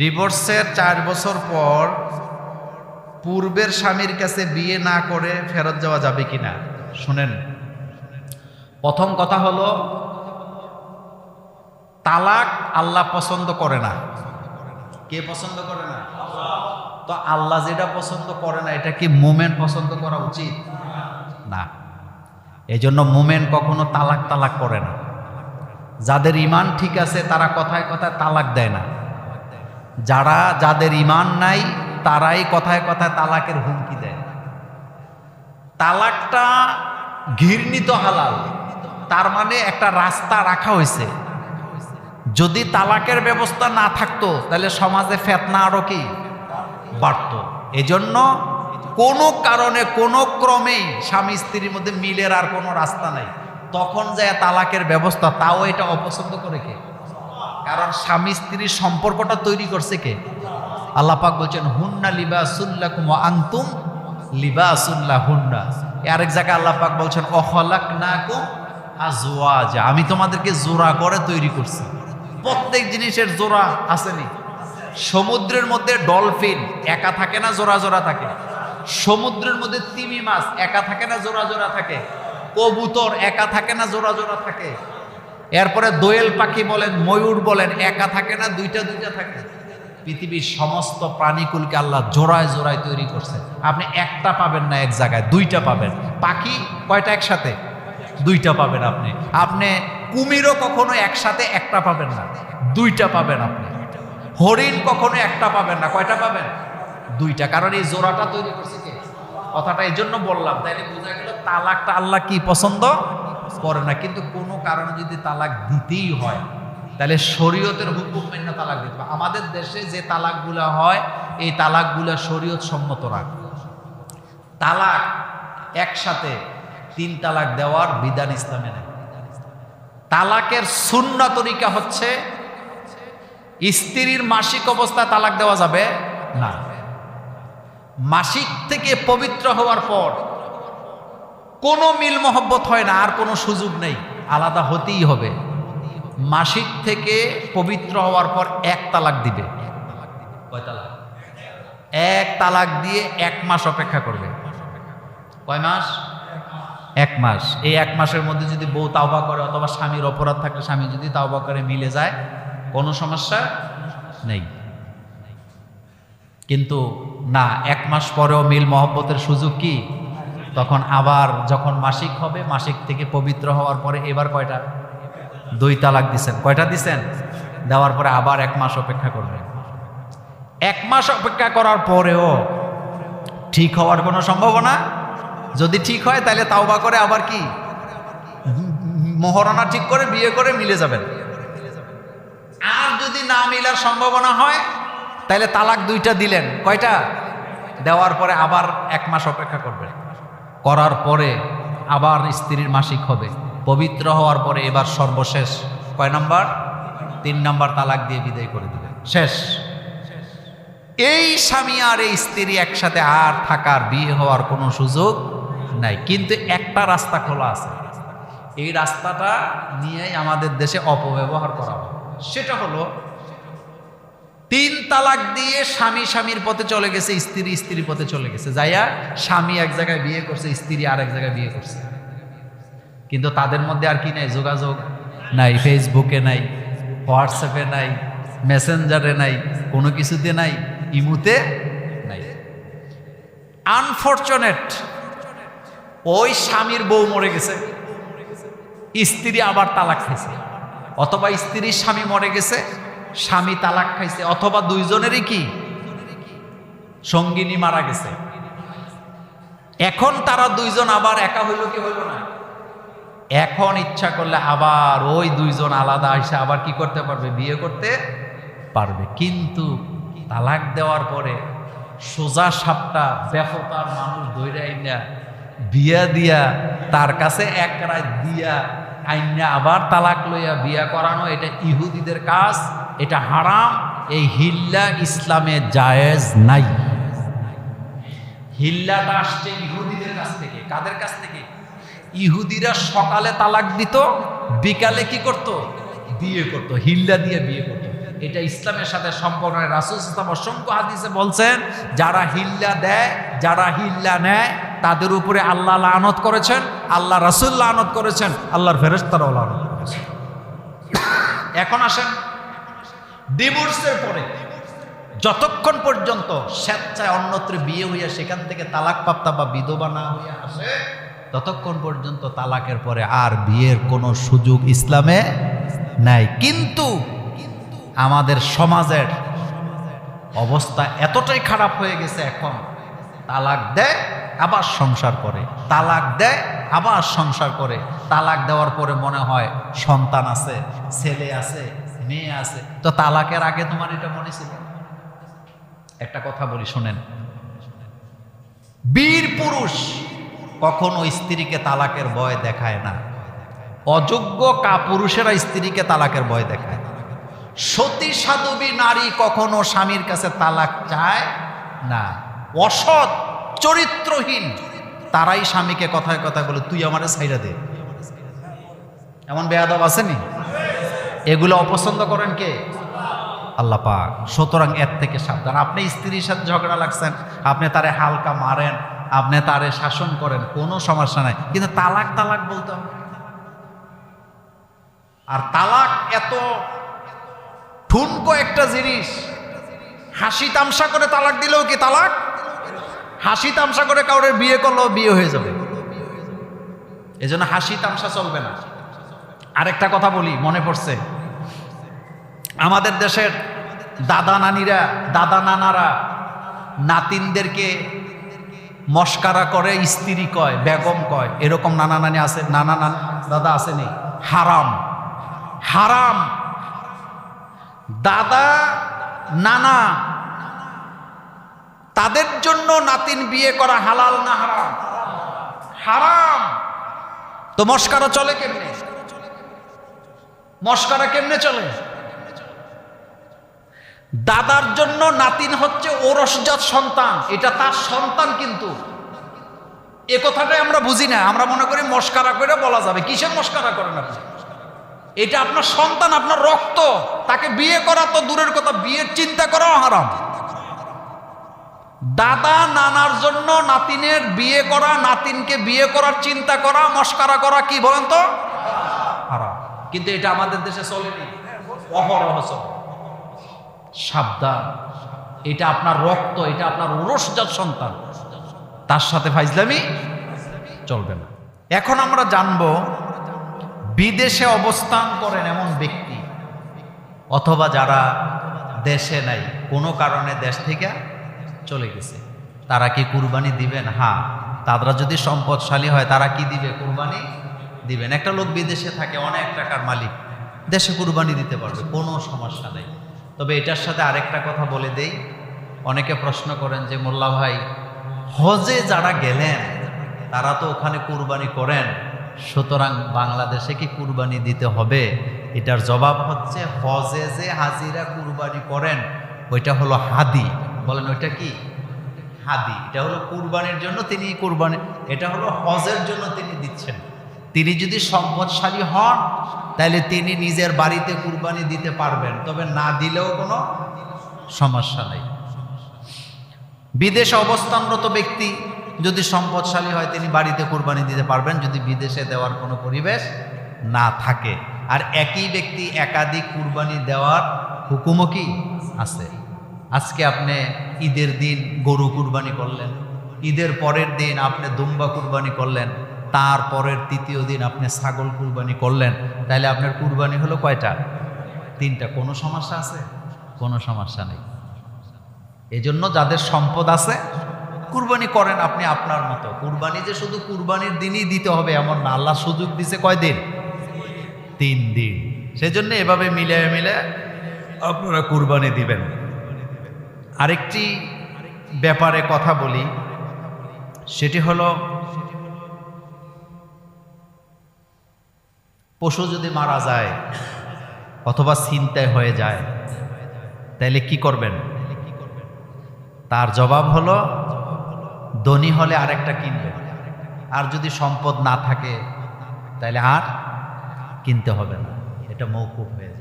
ডিভোর্সের চার বছর পর পূর্বের স্বামীর কাছে বিয়ে না করে ফেরত যাওয়া যাবে কিনা? শুনেন। প্রথম কথা হলো, তালাক আল্লাহ পছন্দ করে না। কে পছন্দ করে না? তো আল্লাহ যেটা পছন্দ করে না, এটা কি মোমেন্ট পছন্দ করা উচিত? না। এই জন্য মোমেন্ট কখনো তালাক তালাক করে না। যাদের ইমান ঠিক আছে, তারা কথায় কথায় তালাক দেয় না। যারা যাদের ইমান নাই, তারাই কথায় কথায় তালাকের হুমকি দেয়। তালাকটা ঘৃণিত হালাল। তার মানে একটা রাস্তা রাখা হয়েছে। যদি তালাকের ব্যবস্থা না থাকতো, তাহলে সমাজে ফেতনা আরও কি? বাড়ত। এজন্য কোনো কারণে, কোনো ক্রমেই স্বামী স্ত্রীর মধ্যে মিলের আর কোনো রাস্তা নাই। তখন যায় তালাকের ব্যবস্থা, তাও এটা অপছন্দ করে কে? কারণ স্বামী স্ত্রীর সম্পর্কটা তৈরি করছে কে? আল্লাপাক বলছেন, হুন্না লিবাসুল্লাহ কুম আংতুম লিবাসুল্লাহ হুন্না আরেক জায়গায় আল্লাপাক বলছেন অহলাক না কুম আজওয়াজ। আমি তোমাদেরকে জোড়া করে তৈরি করছি। প্রত্যেক জিনিসের জোড়া আসেনি। সমুদ্রের মধ্যে ডলফিন একা থাকে না, জোড়া জোড়া থাকে। সমুদ্রের মধ্যে তিমি মাছ একা থাকে না, জোড়া জোড়া থাকে। কবুতর একা থাকে না, জোড়া জোড়া থাকে। এরপরে দোয়েল পাখি বলেন, ময়ূর বলেন, একা থাকে না, দুইটা দুইটা থাকে। পৃথিবীর সমস্ত প্রাণীকুলকে আল্লাহ জোড়ায় জোড়ায় তৈরি করছে। আপনি একটা পাবেন না এক জায়গায়, দুইটা পাবেন। পাখি কয়টা একসাথে? দুইটা পাবেন আপনি। আপনি কুমিরও কখনো একসাথে একটা পাবেন না, দুইটা পাবেন আপনি। হরিণ কখনো একটা পাবেন না, কয়টা পাবেন? দুইটা। কারণ এই জোড়াটা তৈরি করছে কে? কথাটা এই জন্য বললাম, তাইলে বোঝা গেল তালাকটা আল্লাহ কি পছন্দ? করে না, কিন্তু কোনো কারণে যদি তালাক দিতেই হয়, তাহলে শরীয়তের হুকুম মেনে তালাক দিতে। আমাদের দেশে যে তালাকগুলো হয়, এই তালাকগুলো শরীয়ত সম্মত রাখ। তালাক একসাথে তিন তালাক দেওয়ার বিধান ইসলামে নেই। তালাকের শূন্য তরিকা হচ্ছে, স্ত্রীর মাসিক অবস্থা তালাক দেওয়া যাবে না। মাসিক থেকে পবিত্র হওয়ার পর কোনো মিল মহব্বত হয় না, আর কোনো সুযোগ নেই। আলাদা হতেই হবে। মাসিক থেকে পবিত্র হওয়ার পর এক তালাক দিবে। কয় তালাক? এক তালাক দিয়ে এক মাস অপেক্ষা করবে। কয় মাস? এক মাস। এই এক মাসের মধ্যে যদি বউ তাওবা করে অথবা স্বামীর অপরাধ থাকলে স্বামী যদি তাওবা করে মিলে যায়, কোনো সমস্যা নেই। কিন্তু না, এক মাস পরেও মিল মহব্বতের সুযোগ কি? তখন আবার যখন মাসিক হবে, মাসিক থেকে পবিত্র হওয়ার পরে এবার কয়টা? দুই তালাক দিছেন। কয়টা দিছেন? দেওয়ার পরে আবার এক মাস অপেক্ষা করবেন। এক মাস অপেক্ষা করার পরেও ঠিক হওয়ার কোনো সম্ভাবনা? যদি ঠিক হয়, তাহলে তাওবা করে আবার কি? মহারণা ঠিক করে, বিয়ে করে মিলে যাবেন। আর যদি না মিলার সম্ভাবনা হয়, তাহলে তালাক দুইটা দিলেন। কয়টা? দেওয়ার পরে আবার এক মাস অপেক্ষা করবেন। করার পরে আবার স্ত্রীর মাসিক হবে। পবিত্র হওয়ার পরে এবার সর্বশেষ। কয় নাম্বার? তিন নাম্বার তালাক দিয়ে বিদায় করে দিবেন শেষ। এই স্বামী আর এই স্ত্রী একসাথে আর থাকার বিয়ে হওয়ার কোনো সুযোগ নাই। কিন্তু একটা রাস্তা খোলা আছে। এই রাস্তাটা নিয়েই আমাদের দেশে অপব্যবহার করা হয়। সেটা হলো তিন তালাক দিয়ে স্বামী স্বামীর পথে চলে গেছে, স্ত্রী স্ত্রীর পথে চলে গেছে। যাইয়া স্বামী এক জায়গায় বিয়ে করছে, স্ত্রী আর এক জায়গায় বিয়ে করছে। কিন্তু তাদের মধ্যে আর কি নাই? যোগাযোগ নাই ফেসবুকে নাই হোয়াটসঅ্যাপে নাই মেসেঞ্জারে নাই, কোনো কিছুতে নাই, ইমুতে নাই। আনফর্চুনেট ওই স্বামীর বউ মরে গেছে, স্ত্রী আবার তালাক খেয়েছে অথবা স্ত্রীর স্বামী মরে গেছে স্বামী তালাক খাইছে, অথবা দুইজনেরই কি? সঙ্গিনী মারা গেছে। এখন তারা দুইজন আবার একা হইল কি হইল না? এখন ইচ্ছা করলে আবার ওই দুইজন আলাদা এসে আবার কি করতে পারবে? বিয়ে করতে পারবে। কিন্তু তালাক দেওয়ার পরে সোজা সাপটা ব্যাপতার মানুষ দৈরা আইনা বিয়া দিয়া তার কাছে এক রায় দিয়া আইনা আবার তালাক লইয়া বিয়া করানো, এটা ইহুদিদের কাজ, এটা হারাম, এই হিল্লা ইসলামে জায়েজ নাই। হিল্লাটা আসছে ইহুদিদের কাছ থেকে। কাদের কাছ থেকে? ইহুদিরা সকালে তালাক দিত, বিকালে কি করত? বিয়ে করত, হিল্লা দিয়ে বিয়ে করত। এটা ইসলামের সাথে সম্পর্ক নয় রাসুল ইসলাম অসংখ্য হাদিসে বলছেন, যারা হিল্লা দেয়, যারা হিল্লা নেয়, তাদের উপরে আল্লাহ লানত করেছেন। আল্লাহ রাসুল আনত করেছেন, আল্লাহর ফেরেস্তারাও লানত করেছেন। এখন আসেন, ডিভোর্সের পরে যতক্ষণ পর্যন্ত স্বেচ্ছায় অন্যত্র বিয়ে হইয়া সেখান থেকে তালাক প্রাপ্তা বা বিধবা না হইয়া আসে, ততক্ষণ পর্যন্ত তালাকের পরে আর বিয়ের কোনো সুযোগ ইসলামে নাই। কিন্তু আমাদের সমাজের অবস্থা এতটাই খারাপ হয়ে গেছে এখন, তালাক দেয় আবার সংসার করে। তালাক দেয়, আবার সংসার করে। তালাক দেওয়ার পরে মনে হয় সন্তান আছে, ছেলে আছে, মেয়ে আছে। তো তালাকের আগে তোমার এটা মনে ছিল? একটা কথা বলি, শোনেন। বীর পুরুষ কখনো স্ত্রীকে তালাকের ভয় দেখায় না। অযোগ্য কা পুরুষেরা স্ত্রীকে তালাকের ভয় দেখায়। সতী সাধবী নারী কখনো স্বামীর কাছে তালাক চায় না। অসৎ চরিত্রহীন। তারাই স্বামীকে কথায় কথায় বলে, তুই আমারে ছাইরা দে। এমন বেয়াদব আসেনি এগুলো অপছন্দ করেন কে? আল্লাহ পাক। সুতরাং এর থেকে সাবধান। আপনি স্ত্রীর সাথে ঝগড়া লাগছেন, আপনি তারে হালকা মারেন, আপনি তারে শাসন করেন, কোনো সমস্যা নাই। কিন্তু তালাক তালাক বলতে হবে। আর তালাক এত ঠুনকো একটা জিনিস, হাসি তামসা করে তালাক দিলেও কি তালাক? হাসি তামসা করে কাউরে বিয়ে করলেও বিয়ে হয়ে যাবে। এই জন্য হাসি তামসা চলবে না। আরেকটা কথা বলি, মনে পড়ছে। আমাদের দেশের দাদা নানিরা, দাদা নানারা নাতিনদেরকে মস্কারা করে, স্ত্রী কয়, বেগম কয়, এরকম নানা নানি আছে, নানা নান, দাদা আসেনি হারাম। হারাম। দাদা, নানা তাদের জন্য নাতিন বিয়ে করা হালাল না হারাম? হারাম। তো মস্কারা চলে কেমনে? মস্কারা কেমনে চলে? দাদার জন্য নাতিন হচ্ছে ওরসজাত সন্তান। এটা তার সন্তান কিন্তু। এ কথাটাই আমরা বুঝি না। আমরা মনে করি মস্কারা করে বলা যাবে। কিসের মস্কারা করেন আপনি? এটা আপনার সন্তান, আপনার রক্ত। তাকে বিয়ে করা তো দূরের কথা। বিয়ের চিন্তা করাও হারাম। দাদা নানার জন্য নাতিনের বিয়ে করা, নাতিনকে বিয়ে করার চিন্তা করা, মস্কারা করা কি বলেন তো? হারাম কিন্তু এটা আমাদের দেশে চলেনি। অহরহ চলে। সাবধান। এটা আপনার রক্ত, এটা আপনার ওরসজাত সন্তান। তার সাথে ফাইজলামি চলবে না। এখন আমরা জানব, বিদেশে অবস্থান করেন এমন ব্যক্তি, অথবা যারা দেশে নাই, কোনো কারণে দেশ থেকে চলে গেছে। তারা কি কুরবানি দিবেন? হ্যাঁ। তারা যদি সম্পদশালী হয়, তারা কি দিবে? কুরবানি দিবেন। একটা লোক বিদেশে থাকে, অনেক টাকার মালিক। দেশে কুরবানি দিতে পারবে, কোনো সমস্যা নেই। তবে এটার সাথে আরেকটা কথা বলে দেই। অনেকে প্রশ্ন করেন যে, মোল্লা ভাই, হজে যারা গেলেন, তারা তো ওখানে কুরবানি করেন। সুতরাং বাংলাদেশে কি কুরবানি দিতে হবে? এটার জবাব হচ্ছে, হজে যে হাজিরা কুরবানি করেন, ওইটা হলো হাদি। বলেন, ওইটা কি? হাদি। এটা হলো কুরবানির জন্য তিনি কুরবানি, এটা হলো হজের জন্য তিনি দিচ্ছেন। তিনি যদি সম্পদশালী হন তাহলে তিনি নিজের বাড়িতে কুরবানি দিতে পারবেন। তবে না দিলেও কোনো সমস্যা নেই। বিদেশে অবস্থানরত ব্যক্তি যদি সম্পদশালী হয়, তিনি বাড়িতে কুরবানি দিতে পারবেন, যদি বিদেশে দেওয়ার কোনো পরিবেশ না থাকে। আর একই ব্যক্তি একাধিক কুরবানি দেওয়ার হুকুমও কি আছে? আজকে আপনি ঈদের দিন গরু কুরবানি করলেন। ঈদের পরের দিন আপনি দুম্বা কুরবানি করলেন। তার পরের তৃতীয় দিন আপনি ছাগল কুরবানি করলেন। তাহলে আপনার কুরবানি হলো কয়টা? তিনটা। কোনো সমস্যা আছে? কোনো সমস্যা নেই। এজন্য যাদের সম্পদ আছে, কুরবানি করেন আপনি আপনার মতো। কুরবানি যে শুধু কুরবানির দিনই দিতে হবে এমন না, আল্লাহ সুযোগ দিছে কয় দিন? তিন দিন। সেজন্য এভাবে মিলে মিলে আপনারা কুরবানি দিবেন। আরেকটি ব্যাপারে কথা বলি। সেটি হলো, পশু যদি মারা যায় অথবা ছিনতাই হয়ে যায়, তাইলে কি করবেন? তার জবাব হলো, ধনী হলে আরেকটা কিনবেন। আর যদি সম্পদ না থাকে তাহলে আর কিনতে হবে না। এটা মৌকুফ হয়ে যাবে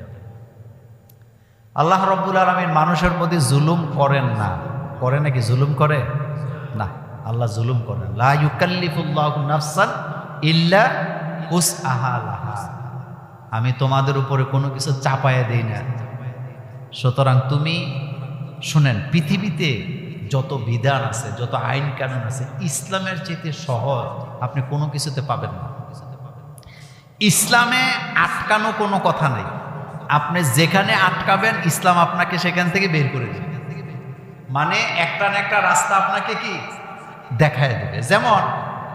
আল্লাহ রব্বুল আলমিন মানুষের প্রতি জুলুম করেন না। করে নাকি জুলুম করে? না, আল্লাহ জুলুম করেন। লা নাফসান ইল্লা আহালাহা আমি তোমাদের উপরে কোনো কিছু চাপায়া দেই না। সুতরাং তুমি শুনেন, পৃথিবীতে যত বিধান আছে, যত আইন কানুন আছে, ইসলামের চেয়ে সহজ আপনি কোনো কিছুতে পাবেন না। ইসলামে আটকানো কোনো কথা নেই। আপনি যেখানে আটকাবেন, ইসলাম আপনাকে সেখান থেকে বের করে দেবে। মানে একটা না একটা রাস্তা আপনাকে কি? দেখায় দেবে। যেমন,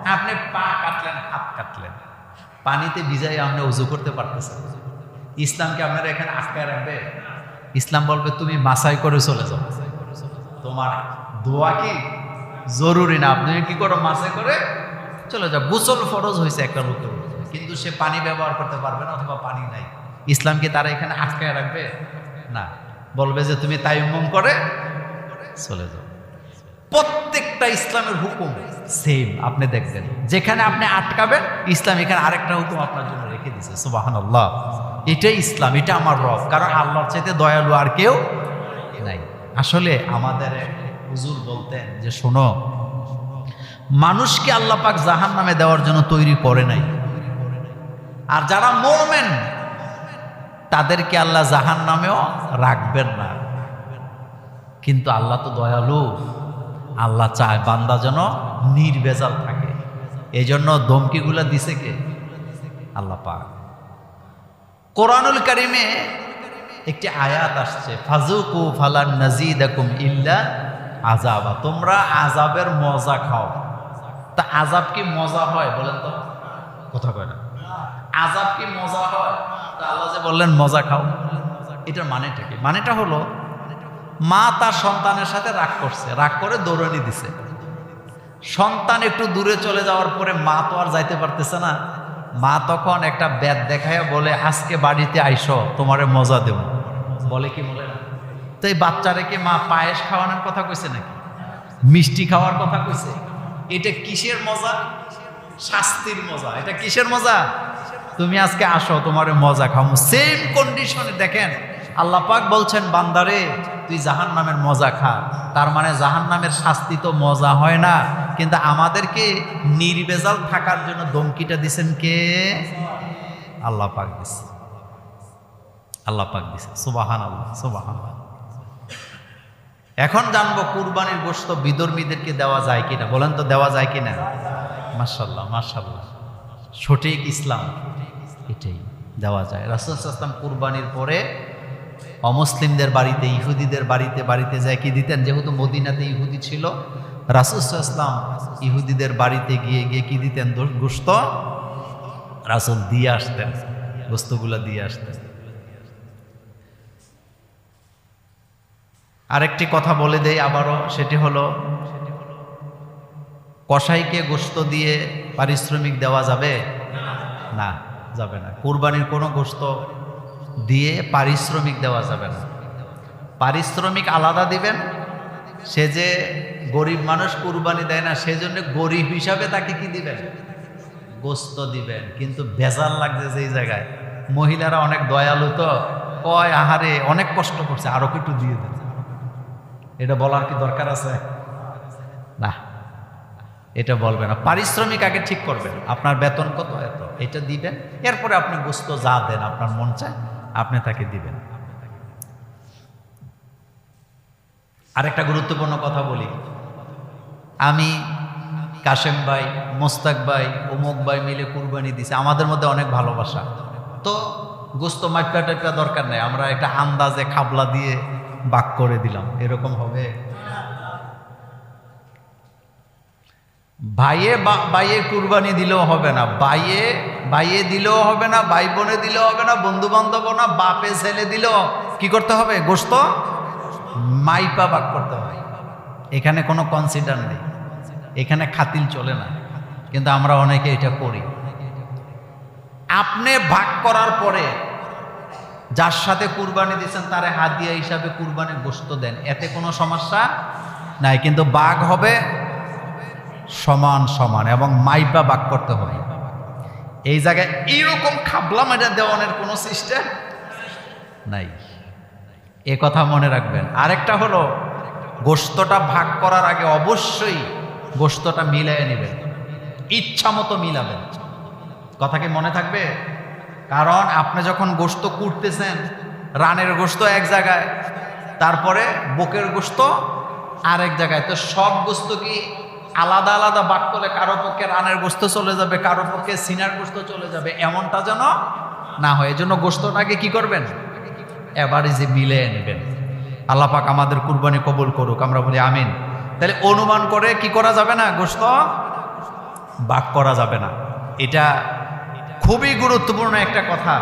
আপনি পা কাটলেন, হাত কাটলেন। পানিতে ভিজাই আপনি উজু করতে পারতেছেন। ইসলামকে আপনারা এখানে আটকায় রাখবে? ইসলাম বলবে, তুমি মাসাই করে চলে যাও। তোমার দোয়া কি? জরুরি না। আপনি কি করো মাসে করে চলে যাও। গোসল ফরজ হয়েছে একটা লোকের কিন্তু সে পানি ব্যবহার করতে পারবে না অথবা পানি নাই। ইসলাম কি তারা এখানে আটকায় রাখবে? না। বলবে যে তুমি তাইম্মম করে চলে যাও। প্রত্যেকটা ইসলামের হুকুম সেম আপনি দেখবেন। যেখানে আপনি আটকাবেন, ইসলাম এখানে আরেকটা হুকুম আপনার জন্য রেখে দিছে। সুবাহান আল্লাহ এটাই ইসলাম, এটা আমার রব। কারণ আল্লাহর চাইতে দয়ালু আর কেউ নাই। আসলে আমাদের হুজুর বলতেন যে, শোনো, মানুষকে আল্লাহ পাক জাহান নামে দেওয়ার জন্য তৈরি করে নাই। আর যারা মোমেন তাদেরকে আল্লাহ জাহান নামেও রাখবেন না। কিন্তু আল্লাহ তো দয়ালু। আল্লাহ চায় বান্দা যেন নির্বেজাল থাকে। এই জন্য ধমকিগুলো দিছে কে? আল্লাহ পাক। কোরআনুল কারিমে একটি আয়াত আসছে ফাজুকু ফালান নাজিদাকুম ইল্লা আজাবা তোমরা আজাবের মজা খাও। তা আজাব কি মজা হয় বলেন তো? কথা কয় না। আজাব কি মজা হয়? আল্লাহ যে বললেন, মজা খাও। এটার মানেটা কি? মানেটা হলো, মা তার সন্তানের সাথে রাগ করছে, রাগ করে দৌড়ানি দিছে। সন্তান একটু দূরে চলে যাওয়ার পরে মা তো আর যাইতে পারতেছে না। মা তখন একটা ব্যাদ দেখায় বলে, আজকে বাড়িতে আইসো, তোমারে মজা দেব। বলে কি বলে না তো এই বাচ্চারে কি মা পায়েস খাওয়ানোর কথা কইছে নাকি? মিষ্টি খাওয়ার কথা কইছে? এটা কিসের মজা? শাস্তির মজা। এটা কিসের মজা? তুমি আজকে আসো, তোমারে মজা খামো সেম কন্ডিশনে দেখেন, আল্লাহ পাক বলছেন, বান্দারে, তুই জাহান নামের মজা খা। তার মানে জাহান নামের শাস্তি তো মজা হয় না। কিন্তু আমাদেরকে নির্বেজাল থাকার জন্য দমকিটা দিছেন কে? আল্লাহ পাক দিছে। আল্লাহ পাক দিছে। সুবাহান আল্লাহ সুবাহান এখন জানব কুরবানির গোস্ত বিধর্মীদেরকে দেওয়া যায় কিনা। বলেন তো দেওয়া যায় কিনা? মার্শাল্লাহ মার্শাল্লাহ সঠিক ইসলাম। এটাই। দেওয়া যায়। রাসুল ইসলাম কুরবানির পরে অমুসলিমদের বাড়িতে, ইহুদিদের বাড়িতে বাড়িতে যায় কি দিতেন? যেহেতু মদিনাতে ইহুদি ছিল, রাসুল ইসলাম ইহুদিদের বাড়িতে গিয়ে গিয়ে কি দিতেন? গোস্ত রাসুল দিয়ে আসতেন গোস্তগুলো দিয়ে আসতেন। আরেকটি কথা বলে দেই আবারও, সেটি হলো কসাইকে গোস্ত দিয়ে পারিশ্রমিক দেওয়া যাবে? না যাবে না। কুরবানির কোনো গোস্ত দিয়ে পারিশ্রমিক দেওয়া যাবে না। পারিশ্রমিক আলাদা দিবেন। সে যে গরিব মানুষ কুরবানি দেয় না সেজন্য গরিব হিসাবে তাকে কি দিবেন? গোস্ত দিবেন। কিন্তু ভেজাল লাগছে যেই জায়গায়। মহিলারা অনেক দয়ালু তো। কয়, আহারে, অনেক কষ্ট করছে, আরও একটু দিয়ে দেন? এটা বলার কি দরকার আছে? না। এটা বলবে না পারিশ্রমিক আগে ঠিক করবেন। আপনার বেতন কত? এত। এটা দিবেন। এরপরে আপনি গোস্ত যা দেন, আপনার মন চায়, আপনি তাকে দিবেন। আরেকটা গুরুত্বপূর্ণ কথা বলি। আমি কাশেম ভাই, মোস্তাক ভাই, অমুক ভাই মিলে কুরবানি দিছে। আমাদের মধ্যে অনেক ভালোবাসা। তো গোস্ত মাটকা টাটকা দরকার নেই। আমরা একটা আন্দাজে খাবলা দিয়ে বাক করে দিলাম। এরকম হবে? ভাইয়ে বাইয়ে কুরবানি দিলেও হবে না। বাইয়ে বাইয়ে দিলেও হবে না, ভাই বোনে দিলেও হবে না বন্ধু বান্ধব না, বাপে ছেলে দিলেও কি করতে হবে? গোস্ত মাইপা বাক করতে হবে। এখানে কোনো কনসিডার নেই। এখানে খাতিল চলে না। কিন্তু আমরা অনেকে এটা করি। আপনি ভাগ করার পরে যার সাথে কুরবানি দিয়েছেন, তারে হাদিয়া হিসাবে কুরবানি গোস্ত দেন। এতে কোনো সমস্যা নাই। কিন্তু বাঘ হবে সমান সমান এবং মাইপা বাক করতে হবে। এই জায়গায় এইরকম খাবলা মেটা দেওয়ানের কোনো সিস্টেম নাই। এ কথা মনে রাখবেন। আরেকটা হলো গোস্তটা ভাগ করার আগে অবশ্যই গোস্তটা মিলিয়ে নেবেন। ইচ্ছা মতো মিলাবেন। কথা কি মনে থাকবে? কারণ আপনি যখন গোস্ত কুটতেছেন, রানের গোস্ত এক জায়গায়, তারপরে বুকের গোস্ত আরেক জায়গায়। তো সব গোস্ত কি আলাদা আলাদা বাক করলে কারও পক্ষে রানের গোস্ত চলে যাবে, কারও পক্ষে সিনার গোস্ত চলে যাবে, এমনটা যেন না হয়। এই জন্য গোস্তটাকে কি করবেন? এবারে যে মিলে নেবেন। আল্লাহ পাক আমাদের কুরবানি কবুল করুক, আমরা বলি আমিন। তাহলে অনুমান করে কি করা যাবে না গোস্ত? বাক করা যাবে না। এটা খুবই গুরুত্বপূর্ণ একটা কথা।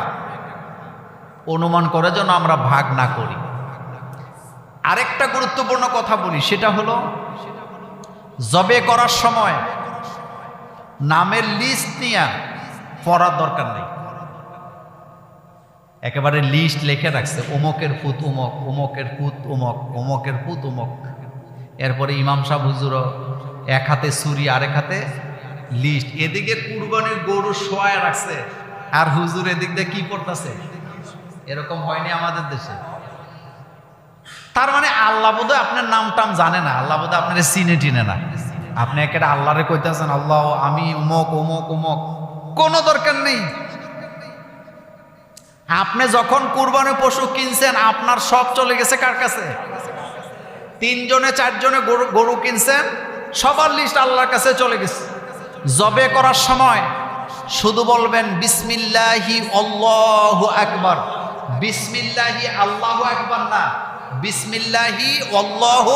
অনুমান করে যেন আমরা ভাগ না করি। আরেকটা গুরুত্বপূর্ণ কথা বলি, সেটা হলো জবে করার সময় নামের লিস্ট নিয়ে পড়ার দরকার নেই। একেবারে লিস্ট লিখে রাখছে অমকের পুত উমক অমকের পুত উমক অমকের পুত উমক। এরপরে ইমাম সাহ হুজুরও এক হাতে ছুরি, আরেক হাতে লিস্ট এদিকে কুরবানির গরু শোয়ায় রাখছে, আর হুজুর এদিক দিয়ে কি করতেছে এরকম হয়নি আমাদের দেশে। তার মানে আল্লাহ বোধহয় আপনার নাম টাম জানে না, আল্লাহ বোধহয় আপনার চিনে টিনে না। আপনি একেবারে আল্লাহরে কইতেছেন, আল্লাহ, আমি উমক উমক উমক। কোনো দরকার নেই। আপনি যখন কুরবানি পশু কিনছেন, আপনার সব চলে গেছে কার কাছে? তিনজনে, চারজনে গরু গরু কিনছেন, সবার লিস্ট আল্লাহর কাছে চলে গেছে। জবে করার সময় শুধু বলবেন, বিসমিল্লাহি আল্লাহু আকবার। বিসমিল্লাহি আল্লাহু আকবার না বিসমিল্লাহি আল্লাহু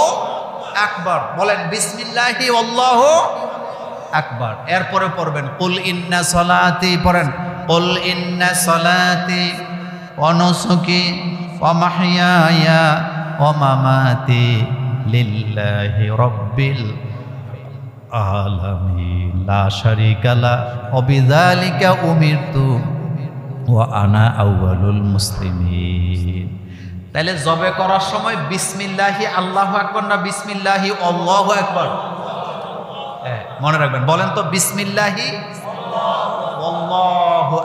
আকবার। বলেন, বিসমিল্লাহি আল্লাহু আকবার। এরপরে পড়বেন, কুল ইন্না সলাতি পড়েন, কুল ইন্না সলাতি ওয়া নুসুকি ওয়া মাহইয়ায়া ওয়া মামাতি লিল্লাহি রাব্বিল আলামিন। লা শারিকা লা, ওয়া বিযালিকা উমিরতু, ওয়া আনা আউয়ালুল মুসলিমিন। তাহলে জবে করার সময় বিসমিল্লাহি আল্লাহ আকবার না বিসমিল্লাহি অল্লাহ আকবার? হ্যাঁ, মনে রাখবেন বলেন তো বিসমিল্লাহি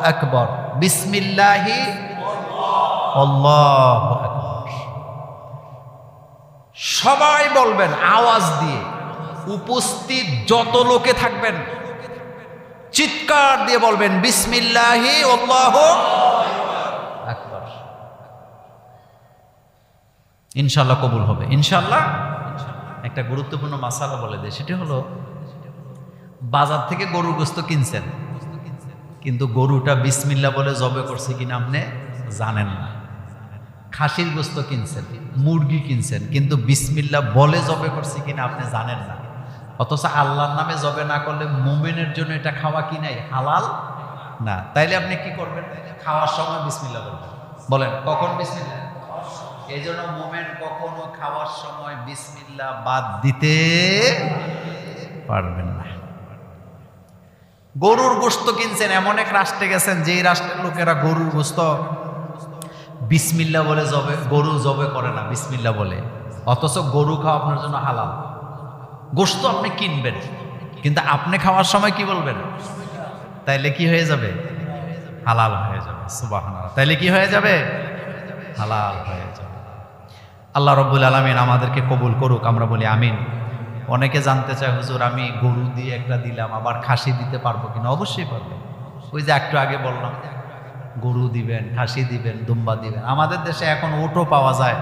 আকবার। বিসমিল্লাহি আকবার। সবাই বলবেন আওয়াজ দিয়ে উপস্থিত যত লোকে থাকবেন চিৎকার দিয়ে বলবেন বিসমিল্লাহি আল্লাহু আকবার ইনশাল্লাহ কবুল হবে। ইনশাল্লাহ একটা গুরুত্বপূর্ণ মাসালা বলে দেয় সেটি হলো বাজার থেকে গরুর গোস্ত কিনছেন, কিন্তু গরুটা বিসমিল্লা বলে জবে করছে কিনা আপনি জানেন না। খাসির গোস্ত কিনছেন, মুরগি কিনছেন, কিন্তু বিসমিল্লা বলে জবে করছে কিনা আপনি জানেন না। অথচ আল্লাহর নামে জবে না করলে মোমেনের জন্য এটা খাওয়া কি নাই, হালাল? না। তাইলে আপনি কি করবেন? খাওয়ার সময় বিসমিল্লা বলবেন। বলেন, কখন বিসমিল্লা? এই জন্য মোমেন কখনো খাওয়ার সময় বিসমিল্লা বাদ দিতে পারবেন না। গরুর গোস্ত কিনছেন, এমন এক রাষ্ট্রে গেছেন, যেই রাষ্ট্রের লোকেরা গরুর গোস্ত বিসমিল্লা বলে জবে, গরু জবে করে না, বিসমিল্লা বলে। অথচ গরু খাওয়া আপনার জন্য হালাল। গোস্ত আপনি কিনবেন, কিন্তু আপনি খাওয়ার সময় কি বলবেন? তাইলে কি হয়ে যাবে? হালাল হয়ে যাবে সুবাহ তাইলে কি হয়ে যাবে? হালাল হয়ে যাবে। আল্লাহ রব্বুল আলমিন আমাদেরকে কবুল করুক, আমরা বলি আমিন। অনেকে জানতে চায়, হুজুর, আমি গরু দিয়ে একটা দিলাম, আবার খাসি দিতে পারব কিনা? অবশ্যই পারব। ওই যে একটু আগে বললাম, গরু দিবেন, খাসি দিবেন, দুম্বা দিবেন। আমাদের দেশে এখন ওটো পাওয়া যায়।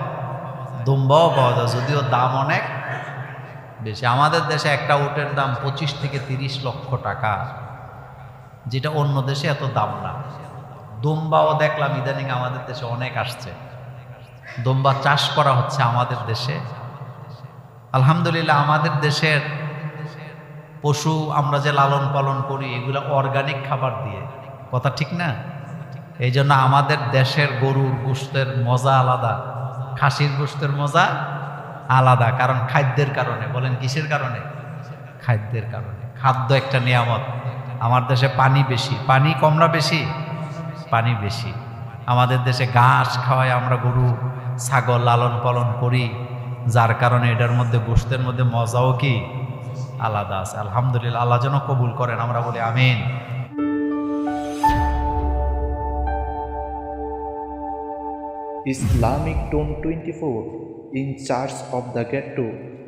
দুম্বাও পাওয়া যায়, যদিও দাম অনেক বেশি। আমাদের দেশে একটা উটের দাম পঁচিশ থেকে তিরিশ লক্ষ টাকা, যেটা অন্য দেশে এত দাম না। দুম্বাও দেখলাম, ইদানিং আমাদের দেশে অনেক আসছে। দুম্বা চাষ করা হচ্ছে আমাদের দেশে। আলহামদুলিল্লাহ, আমাদের দেশের পশু আমরা যে লালন পালন করি, এগুলো অর্গানিক খাবার দিয়ে। কথা ঠিক না? এই জন্য আমাদের দেশের গরুর গোস্তের মজা আলাদা, খাসির গোস্তের মজা আলাদা। কারণ খাদ্যের কারণে, বলেন কিসের কারণে? খাদ্যের কারণে। খাদ্য একটা নিয়ামত। আমার দেশে পানি বেশি। পানি কমরা বেশি? পানি বেশি। আমাদের দেশে ঘাস খাওয়াই আমরা গরু ছাগল লালন পালন করি, যার কারণে এটার মধ্যে, গোষ্ঠের মধ্যে মজাও কি? আলাদা আছে। আলহামদুলিল্লাহ, আল্লাহ যেন কবুল করেন, আমরা বলি আমিন। Islamic Tone 24 in charge the gate ghetto